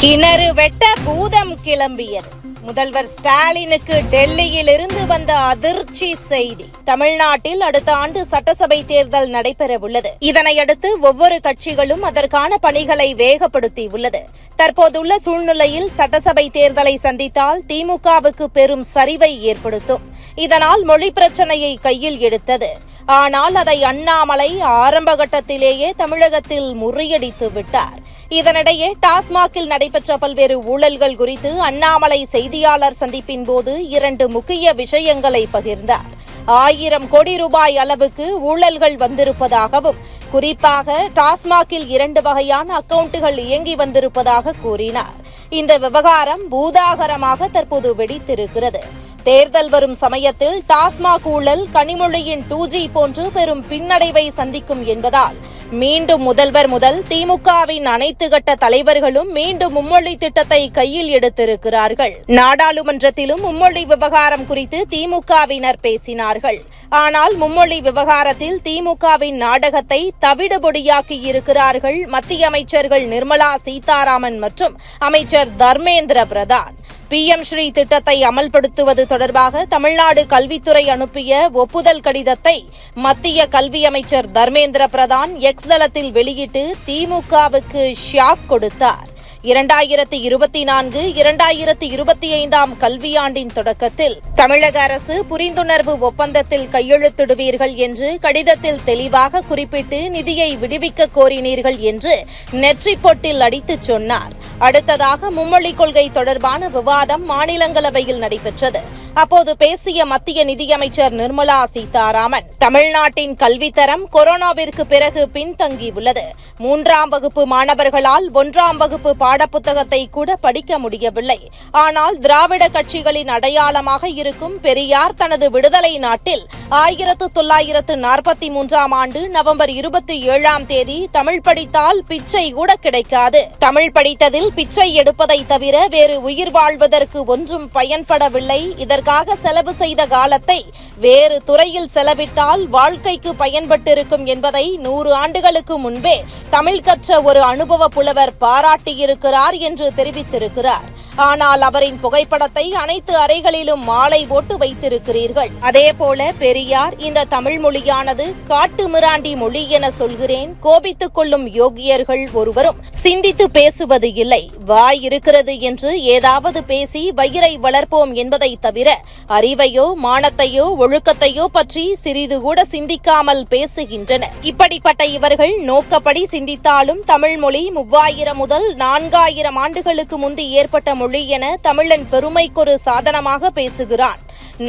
கிணறு வெட்ட பூதம் கிளம்பியது. முதல்வர் ஸ்டாலினுக்கு டெல்லியில் இருந்து வந்த அதிர்ச்சி செய்தி. தமிழ்நாட்டில் அடுத்த ஆண்டு சட்டசபை தேர்தல் நடைபெறவுள்ளது. இதனையடுத்து ஒவ்வொரு கட்சிகளும் அதற்கான பணிகளை வேகப்படுத்தியுள்ளது. தற்போதுள்ள சூழ்நிலையில் சட்டசபை தேர்தலை சந்தித்தால் திமுகவுக்கு பெரும் சரிவை ஏற்படுத்தும். இதனால் மொழி பிரச்சனையை கையில் எடுத்தது. ஆனால் அதை அண்ணாமலை ஆரம்ப கட்டத்திலேயே தமிழகத்தில் முறியடித்து விட்டார். இதனிடையே டாஸ்மாகில் நடைபெற்ற பல்வேறு ஊழல்கள் குறித்து அண்ணாமலை செய்தியாளர் சந்திப்பின் போது இரண்டு முக்கிய விஷயங்களை பகிர்ந்தார். ஆயிரம் கோடி ரூபாய் அளவுக்கு ஊழல்கள் வந்திருப்பதாகவும் குறிப்பாக டாஸ்மாகில் இரண்டு வகையான அக்கவுண்டுகள் இயங்கி வந்திருப்பதாக கூறினார். இந்த விவகாரம் பூதாகரமாக தற்போது வெடித்திருக்கிறது. தேர்தல் வரும் சமயத்தில் டாஸ்மாக் ஊழல் கனிமொழியின் டூ ஜி போன்று பெரும் பின்னடைவை சந்திக்கும் என்பதால் மீண்டும் முதல்வர் முதல் திமுகவின் அனைத்து கட்ட தலைவர்களும் மீண்டும் மும்மொழி திட்டத்தை கையில் எடுத்திருக்கிறார்கள். நாடாளுமன்றத்திலும் மும்மொழி விவகாரம் குறித்து திமுகவினர் பேசினார்கள். ஆனால் மும்மொழி விவகாரத்தில் திமுகவின் நாடகத்தை தவிடுபொடியாக்கி இருக்கிறார்கள் மத்திய அமைச்சர்கள் நிர்மலா சீதாராமன் மற்றும் அமைச்சர் தர்மேந்திர பிரதான். பிஎம் ஸ்ரீ திட்டத்தை அமல்படுத்துவது தொடர்பாக தமிழ்நாடு கல்வித்துறை அனுப்பிய ஒப்புதல் கடிதத்தை மத்திய கல்வி அமைச்சர் தர்மேந்திர பிரதான் எக்ஸ் தளத்தில் வெளியிட்டு திமுகவுக்கு ஷாக் கொடுத்தார். இரண்டாயிரத்தி இருபத்தி நான்கு இரண்டாயிரத்தி இருபத்தி ஐந்தாம் கல்வியாண்டின் தொடக்கத்தில் தமிழக அரசு புரிந்துணர்வு ஒப்பந்தத்தில் கையெழுத்திடுவீர்கள் என்று கடிதத்தில் தெளிவாக குறிப்பிட்டு நிதியை விடுவிக்க கோரினீர்கள் என்று நெற்றிப்பொட்டில் அடித்துச் சொன்னார். அடுத்ததாக மும்மொழி கொள்கை தொடர்பான விவாதம் மாநிலங்களவையில் நடைபெற்றது. அப்போது பேசிய மத்திய நிதியமைச்சர் நிர்மலா சீதாராமன் தமிழ்நாட்டின் கல்வித்தரம் கொரோனாவிற்கு பிறகு பின்தங்கியுள்ளது. மூன்றாம் வகுப்பு மாணவர்களால் ஒன்றாம் வகுப்பு பாடப்புத்தகத்தை கூட படிக்க முடியவில்லை. ஆனால் திராவிட கட்சிகளின் அடையாளமாக இருக்கும் பெரியார் தனது விடுதலை நாட்டில் ஆயிரத்து தொள்ளாயிரத்து நாற்பத்தி மூன்றாம் ஆண்டு நவம்பர் இருபத்தி ஏழாம் தேதி தமிழ் படித்தால் பிச்சை கூட கிடைக்காது. தமிழ் படித்ததில் பிச்சை எடுப்பதை தவிர வேறு உயிர் வாழ்வதற்கு ஒன்றும் பயன்படவில்லை. இதற்கு இதற்காக செலவு செய்த காலத்தை வேறு துறையில் செலவிட்டால் வாழ்க்கைக்கு பயன்பட்டிருக்கும் என்பதை நூறு ஆண்டுகளுக்கு முன்பே தமிழ் கற்ற ஒரு அனுபவ புலவர் பாராட்டியிருக்கிறார் என்று தெரிவித்திருக்கிறார். ஆனால் அவரின் புகைப்படத்தை அனைத்து அறைகளிலும் மாலை போட்டு வைத்திருக்கிறீர்கள். அதேபோல பெரியார் இந்த தமிழ் மொழியானது காட்டு மிராண்டி மொழி என சொல்கிறேன். கோபித்துக் கொள்ளும் யோகியர்கள் ஒருவரும் சிந்தித்து பேசுவது இல்லை. வாய் இருக்கிறது என்று ஏதாவது பேசி வயிறை வளர்ப்போம் என்பதை தவிர அறிவையோ மானத்தையோ ஒழுக்கத்தையோ பற்றி சிறிது கூட சிந்திக்காமல் பேசுகின்றனர். இப்படிப்பட்ட இவர்கள் நோக்கப்படி சிந்தித்தாலும் தமிழ் மொழி மூவாயிரம் முதல் நான்காயிரம் ஆண்டுகளுக்கு முந்தி ஏற்பட்ட மொழி என தமிழன் பெருமைக்கொரு சாதனமாக பேசுகிறான்.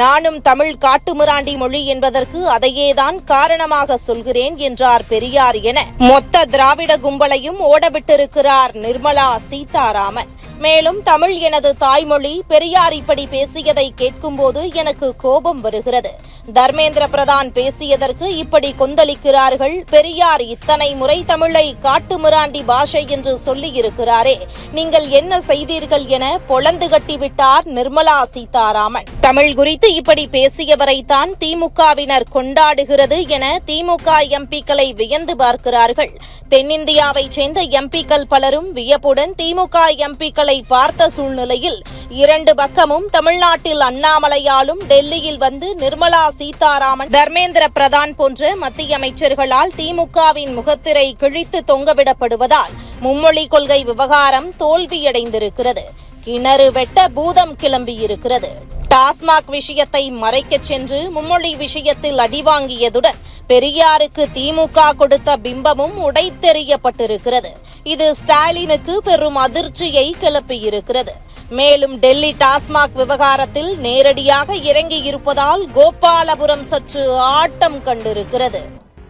நானும் தமிழ் காட்டுமிராண்டி மொழி என்பதற்கு அதையேதான் காரணமாக சொல்கிறேன் என்றார் பெரியார் என மொத்த திராவிட கும்பலையும் ஓடவிட்டிருக்கிறார் நிர்மலா சீதாராமன். மேலும் தமிழ் எனது தாய்மொழி பெரியார் இப்படி பேசியதை கேட்கும்போது எனக்கு கோபம் வருகிறது. தர்மேந்திர பிரதான் பேசியதற்கு இப்படி கொந்தளிக்கிறார்கள். பெரியார் இத்தனை முறை தமிழை காட்டுமிராண்டி பாஷை என்று சொல்லியிருக்கிறாரே. நீங்கள் என்ன செய்தீர்கள் என பொளந்து கட்டிவிட்டார் நிர்மலா சீதாராமன். தமிழ் குறித்து இப்படி பேசியவரைத்தான் திமுகவினர் கொண்டாடுகிறது என திமுக எம்பிக்களை வியந்து பார்க்கிறார்கள். தென்னிந்தியாவைச் சேர்ந்த எம்பிக்கள் பலரும் வியப்புடன் திமுக எம்பிக்களை பார்த்த சூழ்நிலையில் இரண்டு பக்கமும் தமிழ்நாட்டில் அண்ணாமலையாலும் டெல்லியில் வந்து நிர்மலா சீதாராமன் தர்மேந்திர பிரதான் போன்ற மத்திய அமைச்சர்களால் திமுகவின் முகத்திரை கிழித்து தொங்கவிடப்படுவதால் மும்மொழி கொள்கை விவகாரம் தோல்வியடைந்திருக்கிறது. கிணறு வெட்ட பூதம் கிளம்பியிருக்கிறது. டாஸ்மாக் விஷயத்தை மறைக்கச் சென்று மும்மொழி விஷயத்தில் அடிவாங்கியதுடன் பெரியாருக்கு திமுக கொடுத்த பிம்பமும் உடைத்தெறியப்பட்டிருக்கிறது. இது ஸ்டாலினுக்கு பெரும் அதிர்ச்சியை கிளப்பியிருக்கிறது. மேலும் டெல்லி டாஸ்மாக் விவகாரத்தில் நேரடியாக இறங்கி இருப்பதால் கோபாலபுரம் சற்று ஆட்டம் கண்டிருக்கிறது.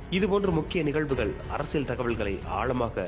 இதுபோன்ற முக்கிய நிகழ்வுகள் அரசியல் தகவல்களை ஆழமாக